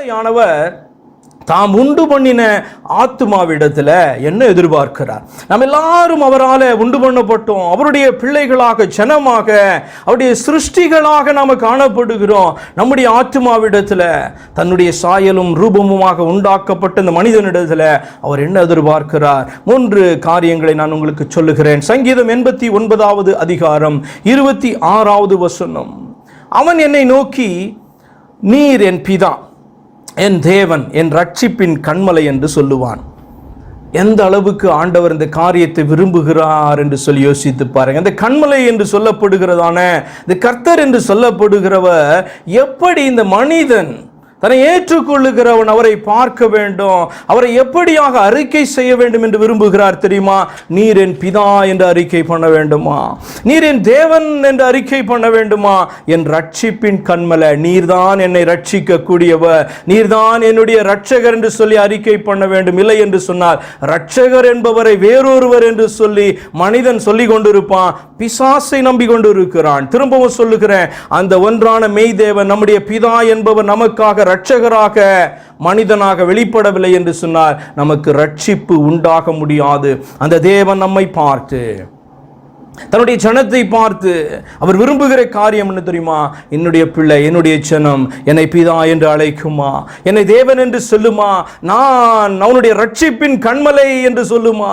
கட்டளையானவர் தாம் உண்டு பண்ணின ஆத்மாவிடத்தில் என்ன எதிர்பார்க்கிறார்? நம்ம எல்லாரும் அவரால் உண்டு பண்ணப்பட்டோம். அவருடைய பிள்ளைகளாக ஜனமாக அவருடைய சிருஷ்டிகளாக நாம காணப்படுகிறோம். நம்முடைய ஆத்மாவிடத்தில் தன்னுடைய சாயலும் ரூபமுமாக உண்டாக்கப்பட்ட இந்த மனிதனிடத்துல அவர் என்ன எதிர்பார்க்கிறார்? மூன்று காரியங்களை நான் உங்களுக்கு சொல்லுகிறேன். சங்கீதம் எண்பத்தி ஒன்பதாவது அதிகாரம் இருபத்தி ஆறாவது வசனம். அவன் என்னை நோக்கி நீர் என் பிதான் என் தேவன் என் ரட்சிப்பின் கண்மலை என்று சொல்லுவான். எந்த அளவுக்கு ஆண்டவர் இந்த காரியத்தை விரும்புகிறார் என்று சொல்லி யோசித்து பாருங்க. இந்த கண்மலை என்று சொல்லப்படுகிறதான இந்த கர்த்தர் என்று சொல்லப்படுகிறவர் எப்படி இந்த மனிதன் தன்னை ஏற்றுக்கொள்ளுகிறவன் அவரை பார்க்க வேண்டும். அவரை எப்படியாக அறிக்கை செய்ய வேண்டும் என்று விரும்புகிறார் தெரியுமா? நீர் என் பிதா என்று அறிக்கை பண்ண வேண்டுமா? நீர் என் தேவன் என்று அறிக்கை பண்ண வேண்டுமா? என் ரட்சிப்பின் கண்மலை நீர்தான் என்னை ரட்சிக்க கூடியவர் நீர்தான் என்னுடைய ரட்சகர் என்று சொல்லி அறிக்கை பண்ண வேண்டும். இல்லை என்று சொன்னால் ரட்சகர் என்பவரை வேறொருவர் என்று சொல்லி மனிதன் சொல்லி கொண்டிருப்பான். பிசாசை நம்பி கொண்டிருக்கிறான் திரும்பவும் சொல்லுகிறேன் அந்த ஒன்றான மெய்தேவன் நம்முடைய பிதா என்பவர் நமக்காக ரட்சகராக மனிதனாக வெளிப்படவில்லை என்று சொன்னால் நமக்கு ரட்சிப்பு உண்டாக முடியாது. அந்த தேவன் நம்மை பார்த்து தன்னுடைய ஜனத்தை பார்த்து அவர் விரும்புகிற காரியம் என்ன தெரியுமா? என்னுடைய பிள்ளை என்னுடைய ஜனம் என்னை பிதா என்று அழைக்குமா? என்னை தேவன் என்று சொல்லுமா? நான் அவனுடைய ரட்சிப்பின் கண்மலை என்று சொல்லுமா?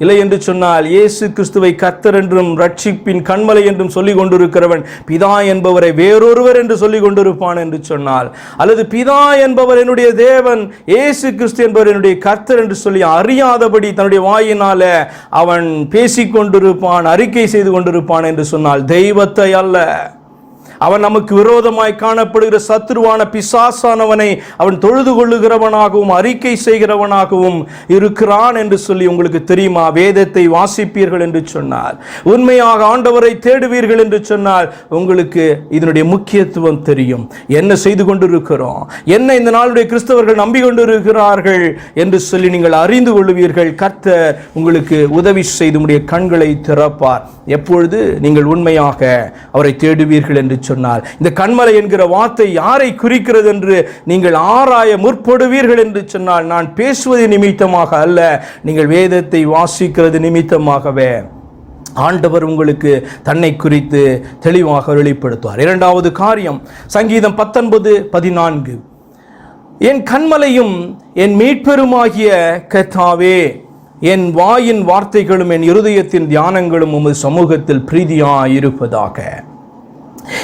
இல்லை என்று சொன்னால் இயேசு கிறிஸ்துவை கர்த்தர் என்றும் ரட்சிப்பின் கண்மலை என்றும் சொல்லிக் கொண்டிருக்கிறவன் பிதா என்பவரை வேறொருவர் என்று சொல்லிக் கொண்டிருப்பான் என்று சொன்னால் அல்லது பிதா என்பவர் என்னுடைய தேவன் இயேசு கிறிஸ்து என்பவர் என்னுடைய கர்த்தர் என்று சொல்லி அறியாதபடி தன்னுடைய வாயினால அவன் பேசிக்கொண்டிருப்பான் அறிக்கை செய்து கொண்டிருப்பான் என்று சொன்னால் தெய்வத்தை அல்ல. அவன் நமக்கு விரோதமாய் காணப்படுகிற சத்துருவான பிசாசானவனை அவன் தொழுது கொள்ளுகிறவனாகவும் அறிக்கை செய்கிறவனாகவும் இருக்கிறான் என்று சொல்லி உங்களுக்கு தெரியுமா? வேதத்தை வாசிப்பீர்கள் என்று சொன்னார் உண்மையாக ஆண்டவரை தேடுவீர்கள் என்று சொன்னால் உங்களுக்கு இதனுடைய முக்கியத்துவம் தெரியும். என்ன செய்து கொண்டிருக்கிறோம்? என்ன இந்த நாளுடைய கிறிஸ்தவர்கள் நம்பிக்கொண்டிருக்கிறார்கள் என்று சொல்லி நீங்கள் அறிந்து கொள்வீர்கள். கர்த்தர் உங்களுக்கு உதவி செய்து உடைய கண்களை திறப்பார். எப்பொழுது? நீங்கள் உண்மையாக அவரை தேடுவீர்கள் என்று சொன்னால் இந்த கண்மலை என்கிற வார்த்தை யாரை குறிக்கிறது என்று நீங்கள் ஆராய முற்படுவீர்கள் என்று சொன்னால் நான் பேசுவது நிமித்தமாக அல்ல நீங்கள் வேதத்தை வாசிக்கிறது நிமித்தமாகவே. ஆண்டவர் உங்களுக்கு தன்னை குறித்து தெளிவாக வெளிப்படுத்துவார். இரண்டாவது காரியம் சங்கீதம் பத்தொன்பது பதினான்கு. என் கண்மலையும் என் மீட்பெருமாகிய கத்தாவே என் வாயின் வார்த்தைகளும் என் இருதயத்தின் தியானங்களும் உமது சமூகத்தில் பிரீதியாயிருப்பதாக.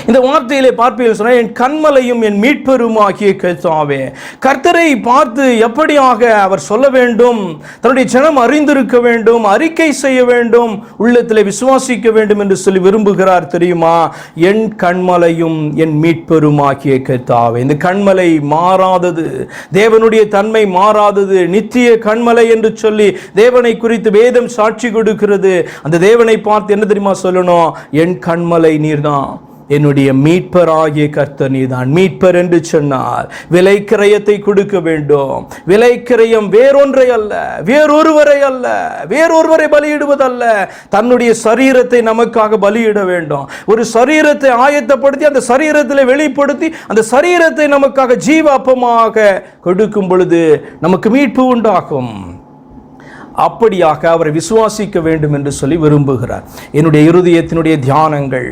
இந்த வார்த்தையிலே பார்ப்பீர்கள் சொன்னால் என் கண்மலையும் என் மீட்பெரும் ஆகிய கேத்தாவே கர்த்தரை பார்த்து எப்படியாக அவர் சொல்ல வேண்டும்? தன்னுடைய ஜனம் அறிந்திருக்க வேண்டும் அறிக்கை செய்ய வேண்டும் உள்ளத்தில் விசுவாசிக்க வேண்டும் என்று சொல்லி விரும்புகிறார் தெரியுமா? என் கண்மலையும் என் மீட்பெரும் ஆகிய கேத்தாவே இந்த கண்மலை மாறாதது. தேவனுடைய தன்மை மாறாதது. நித்திய கண்மலை என்று சொல்லி தேவனை குறித்து வேதம் சாட்சி கொடுக்கிறது. அந்த தேவனை பார்த்து என்ன தெரியுமா சொல்லணும்? என் கண்மலை நீர்தான். என்னுடைய மீட்பர் ஆகிய கர்த்தர் நீதான். மீட்பர் என்று சொன்னார் விலை கிரயத்தை கொடுக்க வேண்டும். விலை கிரயம் வேறொன்றை அல்ல வேறொருவரை அல்ல வேறொருவரை பலியிடுவதல்ல. தன்னுடைய சரீரத்தை நமக்காக பலியிட வேண்டும். ஒரு சரீரத்தை ஆயத்தப்படுத்தி அந்த சரீரத்தில் வெளிப்படுத்தி அந்த சரீரத்தை நமக்காக ஜீவாப்பமாக கொடுக்கும் பொழுது நமக்கு மீட்பு உண்டாகும். அப்படியாக அவரை விசுவாசிக்க வேண்டும் என்று சொல்லி விரும்புகிறார். என்னுடைய இருதயத்தினுடைய தியானங்கள்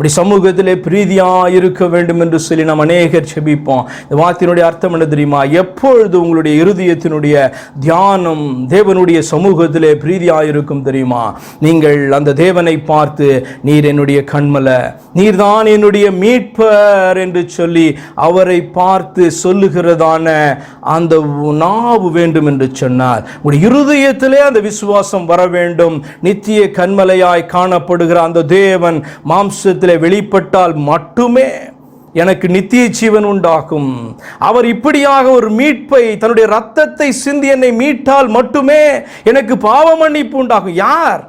உடைய சமூகத்திலே பிரீதியா இருக்க வேண்டும் என்று சொல்லி நாம் அநேகர் செபிப்போம். இந்த வார்த்தையினுடைய அர்த்தம் என்ன தெரியுமா? எப்பொழுது உங்களுடைய இருதயத்தினுடைய தியானம் தேவனுடைய சமூகத்திலே பிரீதியா இருக்கும் தெரியுமா? நீங்கள் அந்த தேவனை பார்த்து நீர் என்னுடைய கண்மல நீர்தான் என்னுடைய மீட்பர் என்று சொல்லி அவரை பார்த்து சொல்லுகிறதான அந்த நாவு வேண்டும் என்று சொன்னார். உங்களுடைய இருதயத்திலே அந்த விசுவாசம் வர வேண்டும். நித்திய கண்மலையாய் காணப்படுகிற அந்த தேவன் மாம்சத்தில் வெளிப்பட்டால் மட்டுமே எனக்கு நித்திய ஜீவன் உண்டாகும். அவர் இப்படியாக ஒரு மீட்பை தன்னுடைய ரத்தத்தை சிந்தி என்னை மீட்டால் மட்டுமே எனக்கு பாவ மன்னிப்பு உண்டாகும். யார்?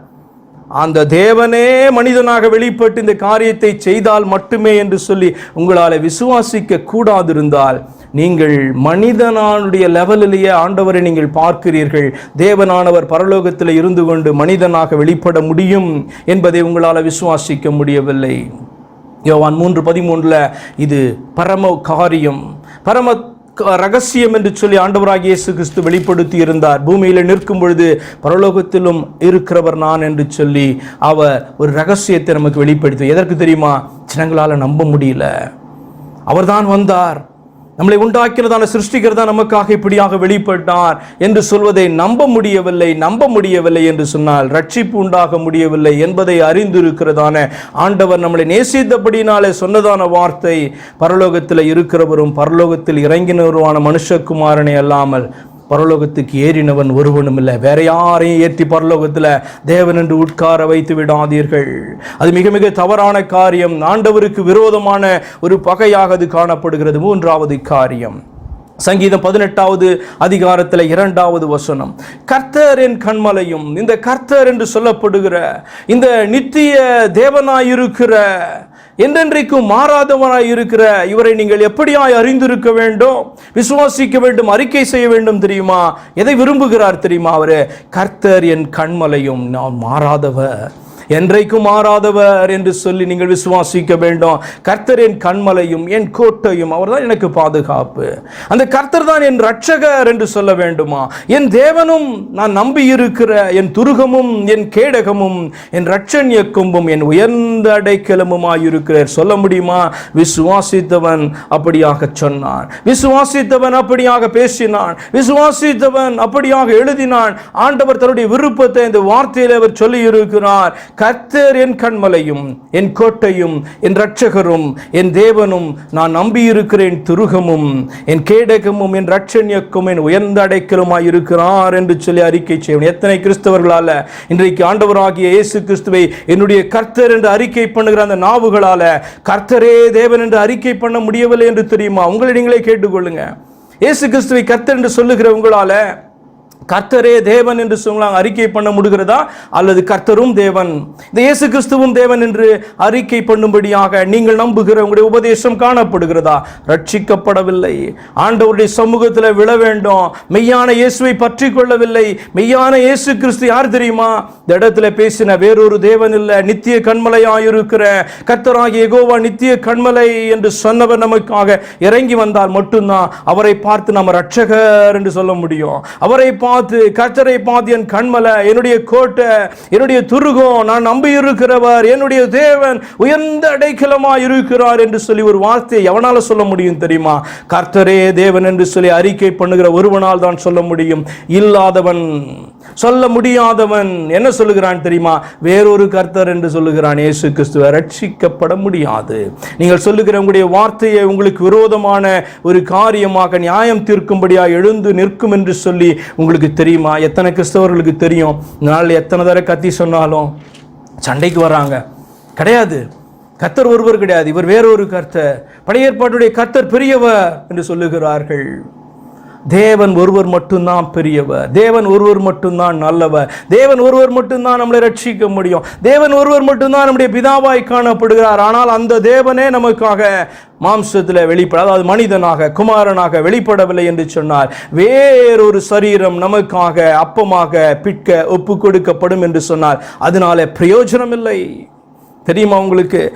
அந்த தேவனே மனிதனாக வெளிப்பட்டு இந்த காரியத்தை செய்தால் மட்டுமே என்று சொல்லி உங்களால் விசுவாசிக்க கூடாதிருந்தால் நீங்கள் மனிதனானுடைய லெவலிலேயே ஆண்டவரை நீங்கள் பார்க்கிறீர்கள். தேவனானவர் பரலோகத்தில் இருந்து கொண்டு மனிதனாக வெளிப்பட முடியும் என்பதை உங்களால் விசுவாசிக்க முடியவில்லை. யோவான் மூன்று பதிமூன்றில் இது பரம காரியம். பரம க- ரகசியம் என்று சொல்லி ஆண்டவராக இயேசு கிறிஸ்து வெளிப்படுத்தி இருந்தார். பூமியில் நிற்கும் பொழுது பரலோகத்திலும் இருக்கிறவர் நான் என்று சொல்லி அவர் ஒரு ரகசியத்தை நமக்கு வெளிப்படுத்தி. எதற்கு தெரியுமா? ஜனங்களால் நம்ப முடியல. அவர்தான் வந்தார். நம்மளை உண்டாக்கிறதான சிருஷ்டிக்கிறதா நமக்காக இப்படியாக வெளிப்பட்டார் என்று சொல்வதை நம்ப முடியவில்லை நம்ப முடியவில்லை என்று சொன்னால் ரட்சிப்பு உண்டாக முடியவில்லை என்பதை அறிந்திருக்கிறதான ஆண்டவர் நம்மளை நேசித்தபடினாலே சொன்னதான வார்த்தை பரலோகத்தில் இருக்கிறவரும் பரலோகத்தில் இறங்கினவருமான மனுஷகுமாரனை அல்லாமல் பரலோகத்துக்கு ஏறினவன் ஒருவனும் இல்லை வேற யாரையும் ஏற்றி பரலோகத்தில் தேவன் என்று உட்கார வைத்து விடாதீர்கள். அது மிக மிக தவறான காரியம். ஆண்டவருக்கு விரோதமான ஒரு பகையாக அது காணப்படுகிறது. மூன்றாவது காரியம். சங்கீதம் பதினெட்டாவது அதிகாரத்தில் இரண்டாவது வசனம். கர்த்தர் என் கண்மலையும் இந்த கர்த்தர் என்று சொல்லப்படுகிற இந்த நித்திய தேவனாயிருக்கிற என்றென்றைக்கும் மாறாதவனாய் இருக்கிற இவரை நீங்கள் எப்படியாய் அறிந்திருக்க வேண்டும்? விசுவாசிக்க வேண்டும் அறிக்கை செய்ய வேண்டும் தெரியுமா? எதை விரும்புகிறார் தெரியுமா அவரு? கர்த்தர் என் கண்மலையும் நான் மாறாதவர். என்றைக்கும் மாறாதவர் என்று சொல்லி நீங்கள் விசுவாசிக்க வேண்டும். கர்த்தர் என் கண்மலையும் என் கோட்டையும் அவர் தான் எனக்கு பாதுகாப்பு. அந்த கர்த்தர் தான் என் ரட்சகர் என்று சொல்ல வேண்டுமா? என் தேவனும் நான் நம்பி இருக்கிற என் துருகமும் என் கேடகமும் என் ரட்சன் கொம்பும் என் உயர்ந்த அடைக்கலமுமாயிருக்கிறார் சொல்ல முடியுமா? விசுவாசித்தவன் அப்படியாக சொன்னான். விசுவாசித்தவன் அப்படியாக பேசினான். விசுவாசித்தவன் அப்படியாக எழுதினான். ஆண்டவர் தன்னுடைய விருப்பத்தை இந்த வார்த்தையில் அவர் சொல்லி இருக்கிறார் கர்த்தர் என் கண்மலையும் என் கோட்டையும் என் ரட்சகரும் என் தேவனும் நான் நம்பியிருக்கிறேன் துருகமும் என் கேடகமும் என் ரட்சணியக்கும் என் உயர்ந்த அடைக்கலுமாய் இருக்கிறார் என்று சொல்லி அறிக்கை செய்யணும் எத்தனை கிறிஸ்தவர்களால இன்றைக்கு ஆண்டவராகிய இயேசு கிறிஸ்துவை என்னுடைய கர்த்தர் என்று அறிக்கை பண்ணுகிற அந்த நாவுகளால கர்த்தரே தேவன் என்று அறிக்கை பண்ண முடியவில்லை என்று தெரியுமா? உங்களை நீங்களே கேட்டுக்கொள்ளுங்க. இயேசு கிறிஸ்துவை கர்த்தர் என்று சொல்லுகிற உங்களால கர்த்தரே தேவன் என்று சொன்னாங்க அறிக்கை பண்ண முடிகிறதா? அல்லது கர்த்தரும் தேவன். இந்த இயேசு கிறிஸ்துவும் தேவன் என்று அறிக்கை பண்ணும்படியாக நீங்கள் நம்புகிற உங்களுடைய உபதேசம் காணப்படுகிறதா? ரட்சிக்கப்படவில்லை. ஆண்டவருடைய சமூகத்தில் விழ வேண்டும். மெய்யான இயேசுவை பற்றி கொள்ளவில்லை. மெய்யான இயேசு கிறிஸ்து யார் தெரியுமா? இந்த இடத்துல பேசின வேறொரு தேவன் இல்லை நித்திய கண்மலையாயிருக்கிற கர்த்தராகிய எகோவா நித்திய கண்மலை என்று சொன்னவர் நமக்காக இறங்கி வந்தால் மட்டும்தான் அவரை பார்த்து நம்ம ரட்சகர் என்று சொல்ல முடியும். அவரை பார்த்து பார்த்து கர்த்தரை பார்த்து என் கண்மலை என்னுடைய கோட்டை என்னுடைய துருகம் நான் நம்பி இருக்கிறவர் என்னுடைய தேவன் உயர்ந்த அடைக்கலமா இருக்கிறார் என்று சொல்லி ஒரு வார்த்தையை எவனால சொல்ல முடியும் தெரியுமா? கர்த்தரே தேவன் என்று சொல்லி அறிக்கை பண்ணுகிற ஒருவனால் தான் சொல்ல முடியும். இல்லாதவன் சொல்ல முடியாதவன் என்ன சொல்லுகிறான் தெரியுமா? வேறொரு கர்த்தர் என்று சொல்லுகிறான் இயேசு கிறிஸ்துவ ரட்சிக்கப்பட முடியாது. நீங்கள் சொல்லுகிற உங்களுடைய வார்த்தையை உங்களுக்கு விரோதமான ஒரு காரியமாக நியாயம் தீர்க்கும்படியா எழுந்து நிற்கும் என்று சொல்லி உங்களுக்கு தெரியுமா? எத்தனை கிறிஸ்தவர்களுக்கு தெரியும்? இந்த நாள் எத்தனை தடவை கத்தி சொன்னாலும் சண்டைக்கு வராங்க. கிடையாது. கர்த்தர் ஒருவர் கிடையாது. இவர் வேறொரு கர்த்தர். பழைய ஏற்பாட்டுடைய கர்த்தர் பெரியவர் என்று சொல்லுகிறார்கள். தேவன் ஒருவர் மட்டும்தான் பெரியவர். தேவன் ஒருவர் மட்டும்தான் நல்லவர். தேவன் ஒருவர் மட்டும்தான் நம்மளை ரட்சிக்க முடியும். தேவன் ஒருவர் மட்டும்தான் நம்முடைய பிதாவாய் காணப்படுகிறார். ஆனால் அந்த தேவனே நமக்காக மாம்சத்தில் வெளிப்பட அதாவது மனிதனாக குமாரனாக வெளிப்படவில்லை என்று சொன்னார். வேறொரு சரீரம் நமக்காக அப்பமாக பிற்க ஒப்பு கொடுக்கப்படும் என்று சொன்னார். அதனால பிரயோஜனம் இல்லை தெரியுமா உங்களுக்கு?